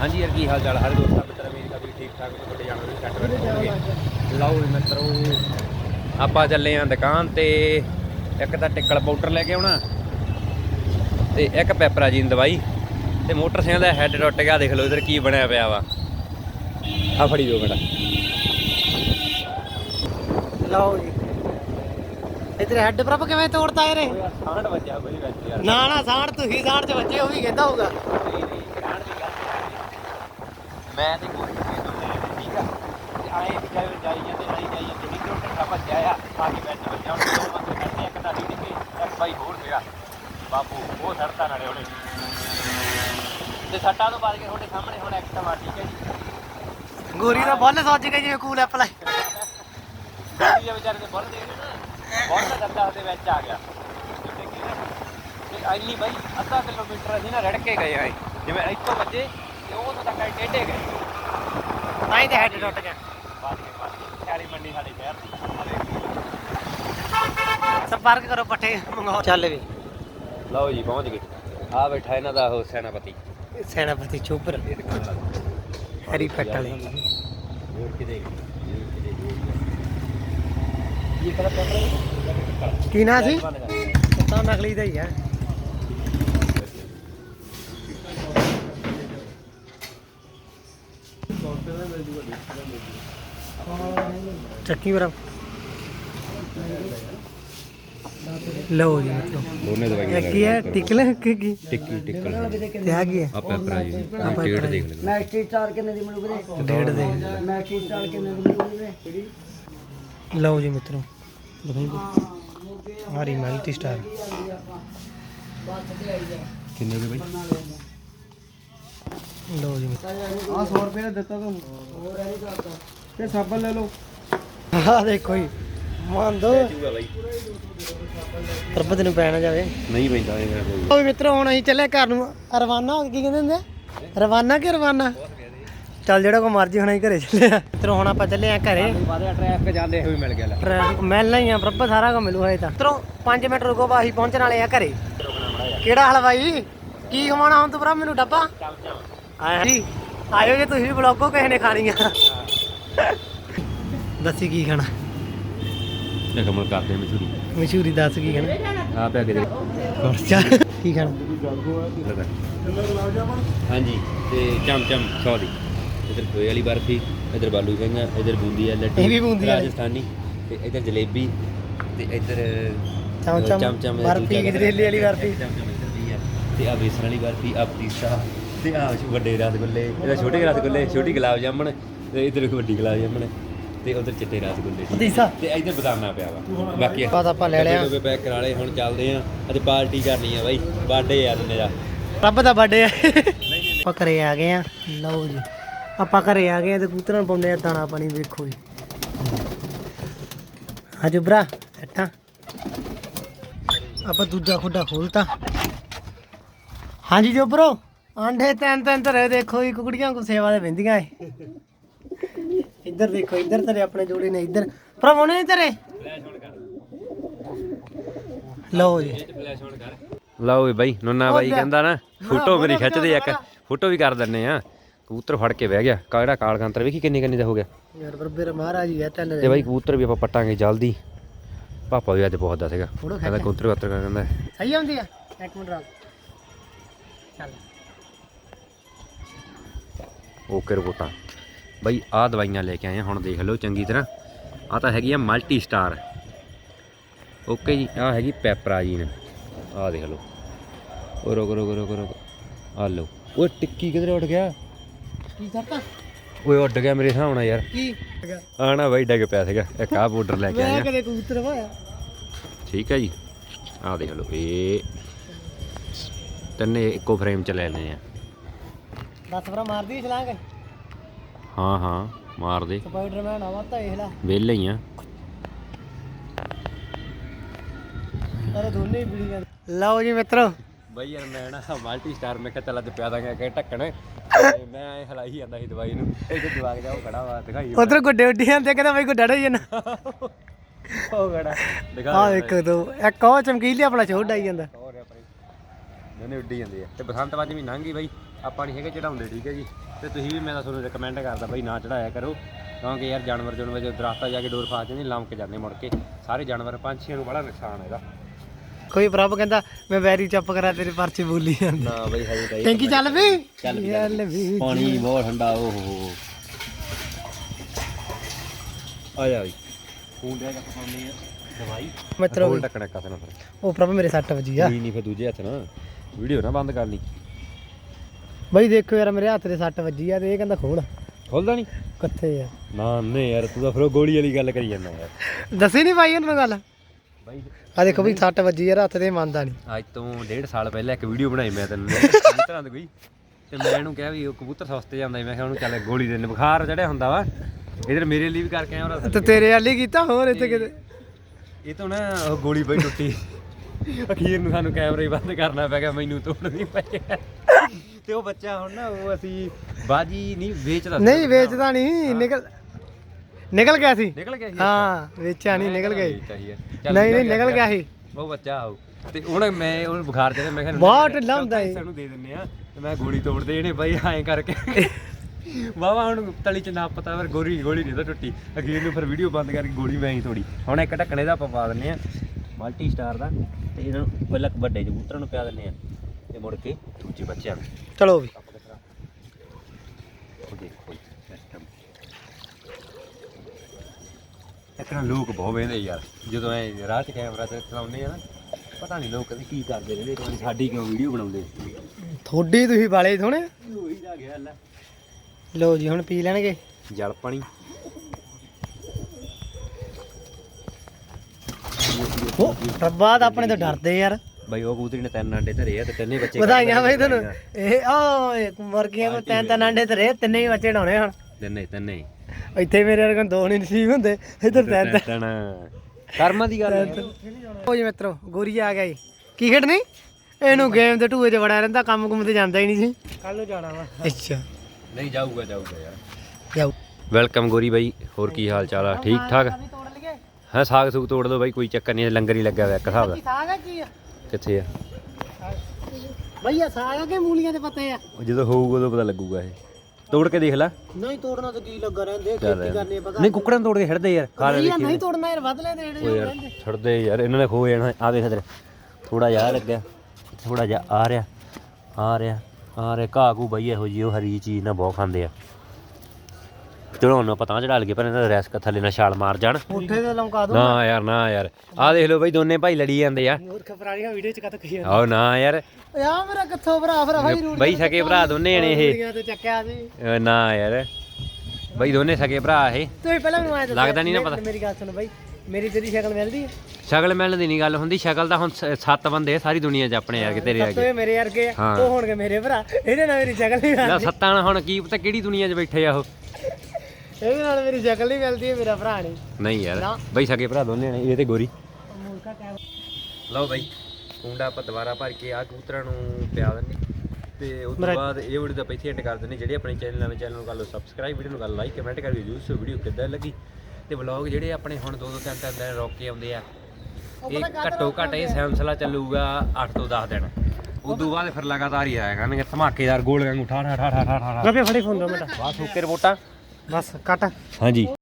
ਹਾਂਜੀ ਯਾਰ ਕੀ ਹਾਲ ਚਾਲ? ਹਰ ਦੋਸਤਾਂ ਮਿੱਤਰ ਅਮਰੀਕਾ ਵੀ ਠੀਕ ਠਾਕ ਤੁਹਾਡੇ ਜਾਣ ਦੇ ਸੈੱਟ ਬੈਠੇ ਹੋਣਗੇ। ਲਓ ਵੀ ਮਿੱਤਰੋ ਆਪਾਂ ਚੱਲੇ ਆਂ ਦੁਕਾਨ ਤੇ। ਇੱਕ ਤਾਂ ਟਿੱਕਲ ਪਾਊਡਰ ਲੈ ਕੇ ਆਉਣਾ ਤੇ ਇੱਕ ਪੈਪਰਾਜੀਨ ਦਵਾਈ ਤੇ ਮੋਟਰਸਾਈਕਲ ਦਾ ਹੈੱਡ ਟੁੱਟ ਗਿਆ ਦੇਖ ਲਓ ਇਧਰ ਕੀ ਬਣਿਆ ਪਿਆ ਵਾ। ਆ ਫੜੀ ਦੋ ਬੇਟਾ। ਲਓ ਜੀ। ਇਧਰ ਹੈੱਡ ਪ੍ਰਭ ਕਿਵੇਂ ਤੋੜਤਾ ਇਹਨੇ? ਸਾਂਢ ਵੱਜਿਆ ਕੋਈ ਵਿੱਚ ਯਾਰ। ਨਾ ਨਾ ਸਾੜ ਤੁਸੀਂ ਸਾੜ ਚ ਬੱਚੇ ਉਹ ਵੀ ਕਹਿੰਦਾ ਹੋਊਗਾ। ਮੈਂ ਤੇ ਕੋਈ ਨਹੀਂ ਤੋਂ ਠੀਕ ਆ? ਤੇ ਆਏ ਵੀ ਜਾਈ ਜਾਈ ਜਾਂਦੇ ਆਈ ਜਾਈ ਜਾਂਦੇ। ਨਿਕਲੋ ਟੱਟਾ ਭੱਜਿਆ ਆ ਆ ਕੇ ਵੱਜਿਆ। ਹੁਣ ਦੋ ਬੰਦੇ ਕੱਢੇ ਇੱਕ ਤਾਂ ਡੀਡੀ ਕੇ ਇੱਕ ਬਾਈ ਹੋਰ ਸੀਗਾ ਬਾਪੂ ਉਹ ਸੜਤਾ ਨਾਲੇ ਉਹਨੇ। ਤੇ ਸੱਟਾਂ ਤੋਂ ਬਾਅਦ ਕੇ ਤੁਹਾਡੇ ਸਾਹਮਣੇ ਹੁਣ ਇੱਕ ਤਾਂ ਠੀਕ ਹੈ ਜੀ? ਗੋਰੀ ਦਾ ਬੁੱਲ ਸੱਜ ਕੇ ਜਿਵੇਂ ਕੂਲ ਐਪਲ ਗੋਰੀ ਦੇ ਵਿਚਾਰੇ ਦੇ ਬੁੱਲ ਦੇ ਨਾ ਬੁੱਲ ਦਾ ਦੰਦਾ ਉਹਦੇ ਵਿੱਚ ਆ ਗਿਆ। ਤੇ ਇੰਨੀ ਬਾਈ ਅੱਧਾ ਕਿਲੋਮੀਟਰ ਅਸੀਂ ਨਾ ਰੜ ਕੇ ਗਏ ਆਏ ਜਿਵੇਂ ਇੱਥੋਂ ਵੱਜੇ ਤੇ ਉਹ ਤੋਂ ਤੱਕ ਟੇਢੇ ਗਏ। ਤਾਂ ਹੀ ਤੇ ਹੈੱਡ ਟੁੱਟ ਗਿਆ। ਬਾਤ ਕੇ ਬਾਤ ਖਿਆਲੀ ਮੰਡੀ ਸਾਡੇ ਸ਼ਹਿਰ ਦੀ। ਸੰਪਰਕ ਕਰੋ ਪੱਠੇ ਮੰਗਾਓ। ਚੱਲ ਵੀ। ਲਓ ਜੀ ਪਹੁੰਚ ਗਏ। ਆ ਬੈਠਾ ਇਹਨਾਂ ਦਾ ਉਹ ਸੈਨਾਪਤੀ। ਸੈਨਾਪਤੀ ਚੋਪਰ। ਹਰੀ ਫੱਟ ਵਾਲੇ। ਹੋਰ ਕਿਤੇ? ਕੀ ਨਾਂ ਸੀ? ਤਾਂ ਨਕਲੀ ਦਾ ਹੀ। ਆ ਚੱਕੀ ਬਰਾ ਲਓ ਜੀ ਮਤਲਬ ਦੋਨੇ ਇਹ ਕੀ ਹੈ? ਟਿਕਲ ਕੀ ਕੀ? ਟਿੱਕੀ ਟਿੱਕਲ। ਤੇ ਆ ਕੀ ਹੈ? ਆ ਪੈਪਰਾ ਜੀ। ਆਪਾਂ ਡੇਟ ਦੇਖ ਲੈਣਾ ਮੈਸਟਰੀ ਸਟਾਰ ਕਿੰਨੇ ਦੀ ਮਿਲੂ ਵੀਰੇ? ਡੇਢ ਦੇ ਮੈਸਟਰੀ ਸਟਾਰ ਕਿੰਨੇ ਦੀ ਮਿਲੂ ਵੀਰੇ? ਲਓ ਜੀ ਮਿੱਤਰੋ। ਦਿਖਾਈ ਹਾਰੀ ਮਲਟੀ ਸਟਾਰ ਕਿੰਨੇ ਦੇ ਬਾਈ? ਲਓ ਜੀ। ਆ 100 ਰੁਪਏ ਦਾ ਦਿੱਤਾ ਤੁਹਾਨੂੰ। ਹੋਰ ਐ ਕਰਤਾ ਤੇ ਸਾਬਣ ਲੈ ਲਓ। ਆਹ ਦੇਖੋ ਜੀ ਮੰਨ ਦੋ ਜੂਗਾ ਬਾਈ ਪ੍ਰਭਤ ਨੂੰ ਪੈ ਨਾ ਜਾਵੇ। ਨਹੀਂ ਪੈਂਦਾ ਇਹ ਕੋਈ ਮਿੱਤਰੋ ਹੁਣ ਅਸੀਂ ਚੱਲੇ ਘਰ ਨੂੰ। ਰਵਾਨਾ ਕੀ ਕਹਿੰਦੇ ਹੁੰਦੇ ਆ? ਰਵਾਨਾ ਕਿ ਰਵਾਨਾ? ਚੱਲ ਜਿਹੜਾ ਕੋ ਮਰਜ਼ੀ ਹੁਣ ਅਸੀਂ ਘਰੇ ਚੱਲੇ ਆ। ਮਿੱਤਰੋ ਹੁਣ ਆਪਾਂ ਚੱਲੇ ਆ ਘਰੇ। ਬਾਦੇ ਟ੍ਰੈਫਿਕ ਜਾਂਦੇ ਹੋਏ ਮਿਲ ਗਿਆ ਲੈ ਟ੍ਰੈਫਿਕ ਮਿਲਣਾ ਹੀ ਆ ਪ੍ਰਭ ਸਾਰਾ ਕੁ ਮਿਲੂ ਹਜੇ ਤਾਂ। ਮਿੱਤਰੋ 5 ਮਿੰਟ ਰੁਕੋ ਬਾ ਅਸੀਂ ਪਹੁੰਚਣ ਵਾਲੇ ਆ ਘਰੇ। ਕਿਹੜਾ ਹਲਵਾਈ? ਕੀ ਖਵਾਉਣਾ ਹੁਣ ਤੂੰ ਭਰਾ? ਮੈਨੂੰ ਡੱਬਾ? ਆਇਆ ਜੀ। ਆਇਓ ਜੇ ਤੁਸੀਂ ਬਲੌਗੋ ਕਿਸੇ ਨੇ ਖਾਣੀ ਆ ਦੱਸੀ ਕੀ ਖਾਣਾ? ਲੈ ਕਮਲ ਕਰਦੇ ਮਸ਼ਹੂਰੀ। ਮਸ਼ਹੂਰੀ ਦੱਸ ਕੀ ਖਾਣਾ? ਆ ਪਿਆ ਕਿਤੇ ਖਰਚਾ ਕੀ ਖਾਣਾ? ਹਾਂਜੀ ਤੇ ਚਮ ਚਮ ਸੌਰੀ ਇਧਰ ਖੋਏ ਵਾਲੀ ਬਰਫੀ ਇਧਰ ਬਾਲੂ ਸਿੰਘਾ ਇਧਰ ਬੂੰਦੀ ਹੈ ਲੱਡੂ ਇਹ ਵੀ ਬੂੰਦੀ ਵਾਲੀ। ਰਾਜਸਥਾਨੀ ਤੇ ਇਧਰ ਜਲੇਬੀ ਤੇ ਇਧਰ ਚਮ ਚਮ ਬਰਫੀ ਗਜਰੇਲੀ ਵਾਲੀ ਬਰਫੀ। ਚਮ ਚਮ ਇੱਧਰ ਵੀ ਹੈ ਤੇ ਆ ਬੇਸਣ ਵਾਲੀ ਬਰਫੀ ਆ ਪਤੀਸਾ। ਤੇ ਆ ਵੱਡੇ ਰਸਗੁੱਲੇ ਇਹਦਾ ਛੋਟੇ ਰਸਗੁੱਲੇ ਛੋਟੀ ਗੁਲਾਬ ਜਾਮਣ ਤੇ ਇਧਰ ਵੱਡੀ ਗੁਲਾਬ ਜਾਮਣ ਤੇ ਉਧਰ ਚਿੱਟੇ ਰਸਗੁੱਲੇ ਤੇ ਇਧਰ ਬਦਾਨਾ ਪਿਆ ਵਾ। ਬਾਕੀ ਬਾਅਦ ਆਪਾਂ ਲੈ ਲਿਆ। ਡੱਬੇ ਪੈਕ ਕਰਾ ਲਏ ਹੁਣ ਚੱਲਦੇ ਆ। ਅੱਜ ਪਾਰਟੀ ਕਰਨੀ ਆ ਬਾਈ ਬਰਥਡੇ ਆ ਦਿਨੇ ਦਾ। ਰੱਬ ਦਾ ਬਰਥਡੇ ਆ। ਆਪਾਂ ਘਰੇ ਆ ਗਏ ਆ। ਲਓ ਜੀ ਆਪਾਂ ਘਰੇ ਆ ਗਏ ਆ ਤੇ ਕੂਤਰਾਂ ਨੂੰ ਪਾਉਂਦੇ ਆ ਦਾਣਾ ਪਾਣੀ ਵੇਖੋ ਜੀ। ਹਜੂ ਬਰਾ ਇੱਟਾਂ ਆਪਾਂ ਦੂਜਾ ਖੁੱਡਾ ਖੋਲਤਾ। ਹਾਂਜੀ ਜੋ ਬਰੋ ਆਂਡੇ ਤਿੰਨ ਤਿੰਨ ਧਰੇ ਦੇਖੋ ਜੀ ਕੁਕੜੀਆਂ ਕੋ ਸੇਵਾ ਦੇ ਬੰਦੀਆਂ ਏ ਇੱਧਰ ਦੇਖੋ ਇੱਧਰ ਧਰੇ ਆਪਣੇ ਜੋੜੇ ਨੇ ਇੱਧਰ। ਪ੍ਰਭ ਉਹਨੇ ਧਰੇ? ਲਓ ਜੀ। ਲਓ ਵੀ ਬਾਈ ਨੁੰਨਾ ਬਾਈ ਕਹਿੰਦਾ ਨਾ ਫੋਟੋ ਮੇਰੀ ਖਿੱਚਦੇ ਇੱਕ। ਫੋਟੋ ਵੀ ਕਰ ਦਿੰਨੇ ਆ। ਕਬੂਤਰ ਫੜ ਕੇ ਬਹਿ ਗਿਆ। ਕਾੜਾ ਕਾਲਕੰਤਰ ਵੇਖੀ ਕਿੰਨੀ ਕਿੰਨੀ ਦਾ ਹੋ ਗਿਆ। ਯਾਰ ਬੱਬੇ ਮਹਾਰਾਜ ਹੀ ਆ ਤਿੰਨ ਤੇ ਬਾਈ ਕਬੂਤਰ ਵੀ ਆਪਾਂ ਪੱਟਾਂਗੇ ਜਲਦੀ। ਪਾਪਾ ਵੀ ਅੱਜ ਬਹੁਤ ਦਾ ਸੀਗਾ। ਕਹਿੰਦਾ ਕਬੂਤਰ ਕਬੂਤਰ ਕਹਿੰਦਾ ਸਹੀ ਆਉਂਦੀ ਆ? ਇੱਕ ਮਿੰਟ ਰੁਕ। ਚੱਲ। ਓਕੇ ਰਿਪੋਰਟਾਂ ਬਾਈ ਆਹ ਦਵਾਈਆਂ ਲੈ ਕੇ ਆਏ ਆ ਹੁਣ ਦੇਖ ਲਓ ਚੰਗੀ ਤਰ੍ਹਾਂ। ਆ ਤਾਂ ਹੈਗੀ ਆ ਮਲਟੀ ਸਟਾਰ ਓਕੇ ਜੀ ਆ ਹੈਗੀ ਪੈਪਰਾਜੀਨ ਆਹ ਦੇਖ ਲਓ। ਉਹ ਰੁਕ ਰੁਕ ਰੁਕ ਰੁਕ। ਆ ਲਓ। ਉਹ ਟਿੱਕੀ ਕਿਧਰੇ ਉੱਡ ਗਿਆ? ਕੀ ਕਰਤਾ? ਓਏ ਉੱਡ ਗਿਆ ਮੇਰੇ ਹਿਸਾਬ ਨਾਲ ਯਾਰ। ਕੀ? ਆਣਾ ਬਾਈ ਡਿੱਗ ਪਿਆ ਸੀਗਾ। ਇੱਕ ਆਹ ਪਾਊਡਰ ਲੈ ਕੇ ਮੈਂ ਆਇਆ ਕਦੇ ਕਬੂਤਰ ਹੋਇਆ ਠੀਕ ਹੈ ਜੀ। ਆਹ ਦੇਖ ਲਓ ਇਹ ਤਿੰਨੇ ਇੱਕੋ ਫਰੇਮ ਚ ਲੈ ਲਏ ਆ। ਦਸ ਵਾਰ ਮਾਰਦੀ ਛਲਾਂਗ? ਹਾਂ ਹਾਂ ਮਾਰ ਦੇ ਸਪਾਈਡਰਮੈਨ ਆਵਾ ਤਾਂ ਇਹ ਲੈ ਵਿਹਲੇ ਹੀ ਆ। ਅਰੇ ਦੋਨੇ ਹੀ ਬਿੜੀ ਜਾਂਦੇ ਲਓ ਜੀ ਮਿੱਤਰੋ। ਬਾਈ ਯਾਰ ਮੈਂ ਨਾ ਮਲਟੀ ਸਟਾਰ ਮੈਂ ਕਿਹਾ ਚੱਲ ਅੱਜ ਪਿਆ ਦਾਂਗੇ ਕਿ ਢੱਕਣ। ਤੇ ਮੈਂ ਐ ਹਲਾਈ ਜਾਂਦਾ ਸੀ ਦਵਾਈ ਨੂੰ। ਇਹ ਤੇ ਜਵਾਗ ਜਾ ਉਹ ਖੜਾ ਵਾ ਦਿਖਾਈ ਉਧਰ ਗੁੱਡੇ ਉੱਡੀ ਜਾਂਦੇ ਕਹਿੰਦਾ ਬਈ ਗੁੱਡਾ ਡਈ ਜਨ ਉਹ ਖੜਾ। ਦਿਖਾ ਆਹ ਇੱਕ ਦੋ ਇੱਕ ਉਹ ਚਮਕੀਲੀ ਆਪਣਾ ਛੋੜ ਆਈ ਜਾਂਦਾ। ਦੋਨੇ ਉੱਡੀ ਜਾਂਦੇ ਆ। ਤੇ ਬਸੰਤ ਵੀ ਲੰਘ ਗਈ ਬਾਈ ਆਪਾਂ ਨਹੀਂ ਹੈਗੇ ਚੜਾਉਂਦੇ ਠੀਕ ਹੈ ਜੀ? ਤੇ ਤੁਸੀਂ ਵੀ ਮੈਂ ਤਾਂ ਤੁਹਾਨੂੰ ਰეკਮੈਂਡ ਕਰਦਾ ਬਈ ਨਾ ਚੜਾਇਆ ਕਰੋ ਕਿਉਂਕਿ ਯਾਰ ਜਾਨਵਰ ਜਾਨਵਰ ਜਦੋਂ ਦਰਖਤਾਂ ਜਾ ਕੇ ਡੋਰ ਫਾਸ ਜਾਂਦੇ ਲੰਮਕ ਜਾਂਦੇ ਮੁੜ ਕੇ। ਸਾਰੇ ਜਾਨਵਰ ਪੰਛੀਆਂ ਨੂੰ ਬੜਾ ਨੁਕਸਾਨ ਇਹਦਾ ਕੋਈ ਪ੍ਰਭ ਕਹਿੰਦਾ ਮੈਂ ਵੈਰੀ ਚੱਪ ਕਰਾਂ ਤੇਰੇ ਪਰਚੇ ਬੋਲੀ ਜਾਂਦਾ। ਨਾ ਬਈ ਹਜੇ ਤਾਂ ਟੈਂਕੀ ਚੱਲ ਵੀ। ਚੱਲ ਵੀ, ਚੱਲ ਵੀ। ਪਾਣੀ ਬਹੁਤ ਠੰਡਾ ਓ ਹੋ ਹੋ ਆ ਜਾ ਬਈ। ਫੋਨ ਦੇ ਕੇ ਪਾਉਂਦੇ ਆ। ਦਵਾਈ। ਟੱਕਣਾ ਨਾ ਫਿਰ। ਉਹ ਪ੍ਰਭ ਮੇਰੇ ਸੱਟ ਵੱਜੀ ਆ। ਨਹੀਂ ਨਹੀਂ ਫਿਰ ਦੂਜੇ ਹੱਥ ਨਾ ਵੀਡੀਓ ਨਾ ਬੰਦ ਕਰਨੀ ਬਈ ਦੇਖੋ ਯਾਰ ਮੇਰੇ ਹੱਥ ਤੇ ਸੱਟ ਵੱਜੀ ਆ ਤੇ ਇਹ ਕਹਿੰਦਾ ਖੋਲ। ਖੋਲਦਾ ਨਹੀਂ? ਕਿੱਥੇ ਆ। ਨਾ ਨਹੀਂ ਯਾਰ ਤੂੰ ਤਾਂ ਫਿਰ ਉਹ ਗੋਲੀ ਵਾਲੀ ਗੱਲ ਕਰੀ ਜਾਂਦਾ ਯਾਰ। ਦੱਸੀ ਨਹੀਂ ਭਾਈ ਉਹਨਾਂ ਨੂੰ ਗੱਲ? ਬਾਈ ਆ ਦੇਖੋ ਬਈ ਸੱਟ ਵੱਜੀ ਯਾਰ ਹੱਥ ਤੇ ਮੰਨਦਾ ਨਹੀਂ ਅੱਜ ਤੋਂ ਡੇਢ ਸਾਲ ਪਹਿਲਾਂ ਇੱਕ ਵੀਡੀਓ ਬਣਾਈ ਮੈਂ ਤੈਨੂੰ ਕਬੂਤਰਾਂ ਦੀ ਕੋਈ। ਤੇ ਮੈਂ ਇਹਨੂੰ ਕਿਹਾ ਵੀ ਉਹ ਕਬੂਤਰ ਸਸਤੇ ਜਾਂਦਾ। ਮੈਂ ਕਿਹਾ ਉਹਨੂੰ ਚੱਲ ਗੋਲੀ ਦੇ ਦੇ ਬੁਖਾਰ ਚੜਿਆ ਹੁੰਦਾ ਵਾ। ਇਧਰ ਮੇਰੇ ਲਈ ਵੀ ਕਰਕੇ ਆਇਆ ਉਹਦਾ ਤੇ ਤੇਰੇ ਵਾਲੀ ਕੀਤਾ ਹੋਰ ਇੱਥੇ ਕਿਤੇ? ਇਹ ਤਾਂ ਨਾ ਉਹ ਗੋਲੀ ਬਈ ਟੁੱਟੀ। ਅਖੀਰ ਨੂੰ ਸਾਨੂੰ ਕੈਮਰਾ ਹੀ ਬੰਦ ਕਰਨਾ ਪੈ ਗਿਆ ਮੈਨੂੰ ਤੋੜਨੀ ਪਈ। ਤੇ ਉਹ ਬੱਚਾ ਹੁਣ ਨਾ ਉਹ ਅਸੀਂ ਬਾਜੀ ਨਹੀਂ ਵੇਚਦਾ ਸੀ। ਨਹੀਂ ਵੇਚਦਾ ਨਹੀਂ ਨਿਕਲ ਨਿਕਲ ਗਿਆ ਸੀ। ਨਿਕਲ ਗਿਆ ਸੀ ਹਾਂ ਵੇਚਿਆ ਨਹੀਂ ਨਿਕਲ ਗਿਆ ਸੀ। ਨਹੀਂ ਨਹੀਂ ਨਿਕਲ ਗਿਆ। ਸੀ। ਉਹ ਬੱਚਾ ਆਉ ਤੇ ਹੁਣ ਮੈਂ ਉਹਨੂੰ ਬੁਖਾਰ ਚੜਿਆ ਮੈਂ ਕਿਹਾ ਬਹੁਤ ਢਿੱਲਾ ਹੁੰਦਾ ਏ। ਸਾਨੂੰ ਦੇ ਦਿੰਨੇ ਆ। ਤੇ ਮੈਂ ਗੋਲੀ ਤੋੜਦੇ ਇਹਨੇ ਬਾਈ ਐਂ ਕਰਕੇ। ਵਾਵਾ ਹੁਣ ਤਲੀ ਚ ਨਾ ਪਤਾ ਪਰ ਗੋਰੀ ਗੋਲੀ ਨਹੀਂ ਤਾਂ ਟੁੱਟੀ। ਅਖੀਰ ਨੂੰ ਫਿਰ ਵੀਡੀਓ ਬੰਦ ਕਰਕੇ ਗੋਲੀ ਮੈਂ ਹੀ ਤੋੜੀ। ਹੁਣ ਇੱਕ ਢੱਕਣੇ ਦਾ ਆਪਾਂ ਪਾ ਦਿੰਨੇ ਆ। ਮਲਟੀ ਸਟਾਰ ਦਾ ਤੇ ਇਹਨਾਂ ਨੂੰ ਪਹਿਲਾਂ ਵੱਡੇ ਕਬੂਤਰਾਂ ਨੂੰ ਪਿਆ ਦਿੰਨੇ ਆ ਤੇ ਮੁੜ ਕੇ ਦੂਜੇ ਬੱਚਿਆਂ ਨੂੰ। ਚਲੋ ਵੀ। ਉਹ ਦੇਖੋ ਸਿਸਟਮ ਇਤਨਾ ਲੋਕ ਬਹੁਤ ਵੇਂਦੇ ਯਾਰ ਜਦੋਂ ਐ ਰਾਹ 'ਚ ਕੈਮਰਾ ਤੇ ਚਲਾਉਂਦੇ ਆ ਨਾ ਪਤਾ ਨਹੀਂ ਲੋਕ ਕਦੇ ਕੀ ਕਰਦੇ ਰਹਿੰਦੇ ਕਦੇ ਸਾਡੀ ਕਿਉਂ ਵੀਡੀਓ ਬਣਾਉਂਦੇ। ਥੋੜੀ ਤੁਸੀਂ ਵਾਲੇ ਥੋਣੇ ਉਹੀ ਜਾ ਗਿਆ ਲੈ ਲੋ ਜੀ ਹੁਣ ਪੀ ਲੈਣਗੇ। ਜਲ ਪਾਣੀ। ਉਹ ਰੱਬਾ ਤਾਂ ਆਪਣੇ ਤੋਂ ਡਰਦੇ ਯਾਰ। ਬਈ ਉਹ ਕਬੂਤਰੀ ਨੇ ਤਿੰਨ ਆਂਡੇ ਧਰੇ ਆ ਤੇ ਤਿੰਨੇ ਬੱਚੇ ਵਧਾਈਆਂ ਬਈ ਤੁਹਾਨੂੰ ਇਹ ਓਏ ਮੁਰਗੀਆਂ ਕੋ ਤਿੰਨ ਤਿੰਨ ਅੰਡੇ ਧਰੇ ਤਿੰਨੇ ਹੀ ਬੱਚੇ ਢਾਉਣੇ ਹੁਣ। ਤਿੰਨੇ ਤਿੰਨੇ ਇੱਥੇ ਮੇਰੇ ਵਰਗਾ ਦੋ ਨਹੀਂ ਨਸੀਬ ਹੁੰਦੇ ਇੱਧਰ ਤਿੰਨ। ਤਿੰਨ। ਕਰਮਾਂ ਦੀ ਗੱਲ ਹੈ ਓ ਜੀ ਮਿੱਤਰੋ ਗੋਰੀ ਆ ਗਿਆ ਜੀ। ਕੀ ਖੇਡਣੀ? ਇਹਨੂੰ ਗੇਮ ਦੇ ਢੂਏ 'ਚ ਵੜਿਆ ਰਹਿੰਦਾ ਕੰਮ ਕੁੰਮ ਤੇ ਜਾਂਦਾ ਹੀ ਨਹੀਂ ਸੀ। ਕੱਲ ਨੂੰ ਜਾਣਾ ਵਾ। ਅੱਛਾ। ਨਹੀਂ ਜਾਊਗਾ ਜਾਊਗਾ ਯਾਰ। ਜਾਓ ਵੈਲਕਮ ਗੋਰੀ ਬਾਈ ਹੋਰ ਕੀ ਹਾਲ ਚਾਲ ਆ? ਠੀਕ ਠਾਕ? ਹਾਂ ਸਾਗ ਸੁਗ ਤੋੜ ਦੋ ਬਾਈ ਕੋਈ ਚੱਕਰ ਨਹੀਂ ਲੰਗਰ ਹੀ ਲੱਗਿਆ ਹੋਇਆ ਇੱਕ ਹਿਸਾਬ ਦਾ। ਸਾਗ ਆ ਕੀ ਆ? ਕਿੱਥੇ ਆ? ਭਈਆ ਸਾਗ ਆ ਕਿ ਮੂਲੀਆਂ ਦੇ ਪੱਤੇ ਆ? ਉਹ ਜਦੋਂ ਹੋਊਗਾ ਉਦੋਂ ਪਤਾ ਲੱਗੂਗਾ ਇਹ। ਤੋੜ ਕੇ ਦੇਖ ਲੈ। ਨਹੀਂ ਤੋੜਨਾ ਤਾਂ ਕੀ ਲੱਗਾ ਰਹਿੰਦੇ ਖੇਤੀ ਕਰਨੀ ਪਤਾ। ਨਹੀਂ ਕੁੱਕੜਾਂ ਤੋੜ ਕੇ ਛੱਡਦੇ ਯਾਰ ਖਾ ਲੈ ਨਹੀਂ ਤੋੜਨਾ ਯਾਰ ਵੱਧ ਲੈ ਦੇ ਉਹ ਯਾਰ ਛੱਡਦੇ ਯਾਰ ਇਹਨਾਂ ਨੇ ਖੋ ਜਾਣਾ। ਆ ਦੇਖ ਇਧਰ ਥੋੜਾ ਜਿਹਾ ਲੱਗਿਆ ਥੋੜਾ ਜਿਹਾ ਆ ਰਿਹਾ ਆ ਰਿਹਾ ਆ ਰਿਹਾ। ਘਾਹ ਘੂ ਬਈ ਇਹੋ ਜੀ ਉਹ ਹਰੀ ਚੀਜ਼ ਨਾ ਬਹੁਤ ਖਾਂਦੇ ਆ। ਚਲੋ ਹੁਣ ਪਤਾ ਚੜਾ ਲਗੇ ਪਰ ਇਹਨਾਂ ਦਾ ਰਿਸਕ ਥੱਲੇ ਨਾ ਛਾਲ ਮਾਰ ਜਾਣ। ਉੱਥੇ ਤੇ ਲਮਕਾ ਦੋ। ਨਾ ਯਾਰ ਨਾ ਯਾਰ। ਆ ਦੇਖ ਲਓ ਬਈ ਦੋਨੇ ਭਾਈ ਲੜੀ ਜਾਂਦੇ ਆ। ਹੋਰ ਖਬਰਾਂੀਆਂ ਵੀਡੀਓ ਚ ਕੱਟ ਕਹੀ ਆਓ ਨਾ ਯਾਰ। ਯਾ ਮੇਰਾ ਕਿੱਥੋਂ ਭਰਾ ਭਰਾ ਭਾਈ ਰੂੜ ਬਈ ਸਕੇ ਭਰਾ ਦੋਨੇ ਜਣੇ ਇਹ। ਰੂੜੀਆਂ ਤੇ ਚੱਕਿਆ ਸੀ। ਅਹ ਨਾ ਯਾਰ। ਬਈ ਦੋਨੇ ਸਕੇ ਭਰਾ ਇਹ। ਤੁਸੀਂ ਪਹਿਲਾਂ ਮੈਨੂੰ ਆਇਆ ਲੱਗਦਾ ਨਹੀਂ ਨਾ ਪਤਾ। ਮੇਰੀ ਗੱਲ ਸੁਣ ਬਾਈ। ਮੇਰੀ ਤੇਰੀ ਸ਼ਕਲ ਮਿਲਦੀ ਹੈ। ਸ਼ਕਲ ਮਿਲਣ ਦੀ ਨਹੀਂ ਗੱਲ ਹੁੰਦੀ। ਸ਼ਕਲ ਤਾਂ ਹੁਣ ਸੱਤ ਬੰਦੇ ਆ ਸਾਰੀ ਦੁਨੀਆ 'ਚ ਆਪਣੇ ਯਾਰ ਤੇਰੇ ਤੋਂ ਇਹ ਮੇਰੇ ਵਰਗੇ ਆ। ਉਹ ਹੋਣਗੇ ਮੇਰੇ ਭਰਾ। ਇਹਦੇ ਨਾਲ ਮੇਰੀ ਸ਼ਕਲ ਨਹੀਂ ਨਾ ਸੱਤਾਂ ਨਾਲ ਹੁਣ ਕੀ ਪਤਾ ਕਿਹੜੀ ਦੁਨੀਆ 'ਚ ਬੈਠੇ ਆ ਉਹ। ਇਹਦੇ ਨਾਲ ਮੇਰੀ ਸ਼ਕਲ ਨਹੀਂ ਮਿਲਦੀ ਇਹ ਮੇਰਾ ਭਰਾ ਨਹੀਂ। ਨਹੀਂ ਯਾਰ ਨਾ। ਬਈ ਸਕੇ ਭਰਾ ਦੋਨੇ ਨੇ ਇਹ ਤੇ ਗੋਰੀ। ਲਓ ਬਈ ਕੁੰਡਾ ਆਪਾਂ ਦੁਬਾਰਾ ਭਰ ਕੇ ਆ ਕਬੂਤਰਾਂ ਨੂੰ ਪਿਆ ਦਿੰਨੇ ਤੇ ਉਸ ਤੋਂ ਮੇਰਾ- ਬਾਅਦ ਇਹ ਵੀਡੀਓ ਦਾ ਇੱਥੇ ਐਂਡ ਕਰ ਦਿੰਨੇ ਜਿਹੜੇ ਆਪਣੇ ਚੈਨਲ ਨਵੇਂ ਚੈਨਲ ਨੂੰ ਕਰ ਲਓ ਸਬਸਕ੍ਰਾਈਬ ਵੀਡੀਓ ਨੂੰ ਕਰ ਲਾਈਕ ਕਮੈਂਟ ਕਰਕੇ ਜਰੂਰ ਸੋ ਵੀਡੀਓ ਕਿੱਦਾਂ ਲੱਗੀ। ਤੇ ਵਲੌਗ ਜਿਹੜੇ ਆਪਣੇ ਹੁਣ ਦੋ ਦੋ ਤਿੰਨ ਤਿੰਨ ਦਿਨ ਰੋਕ ਕੇ ਆਉਂਦੇ ਆ ਇਹ ਘੱਟੋ ਘੱਟ ਇਹ ਸਿਲਸਿਲਾ ਚੱਲੂਗਾ 8 ਤੋਂ 10 ਦਿਨ। ਉਦੋਂ ਬਾਅਦ ਫਿਰ ਲਗਾਤਾਰ ਹੀ ਆਇਆ ਕਰਨਗੇ ਧਮਾਕੇਦਾਰ ਗੋਲ ਵਾਂਗੂ ਠਾ ਠਾ ਠਾ ਠਾ ਠਾ ਠਾ ਗੱਪੇ ਫੜੀ ਫੋਨ ਦੋ ਮਿੰਟ। ਬਸ ਓਕੇ ਰਿਪੋਰਟਾਂ। ਬਸ ਕੱਟ। ਹਾਂਜੀ।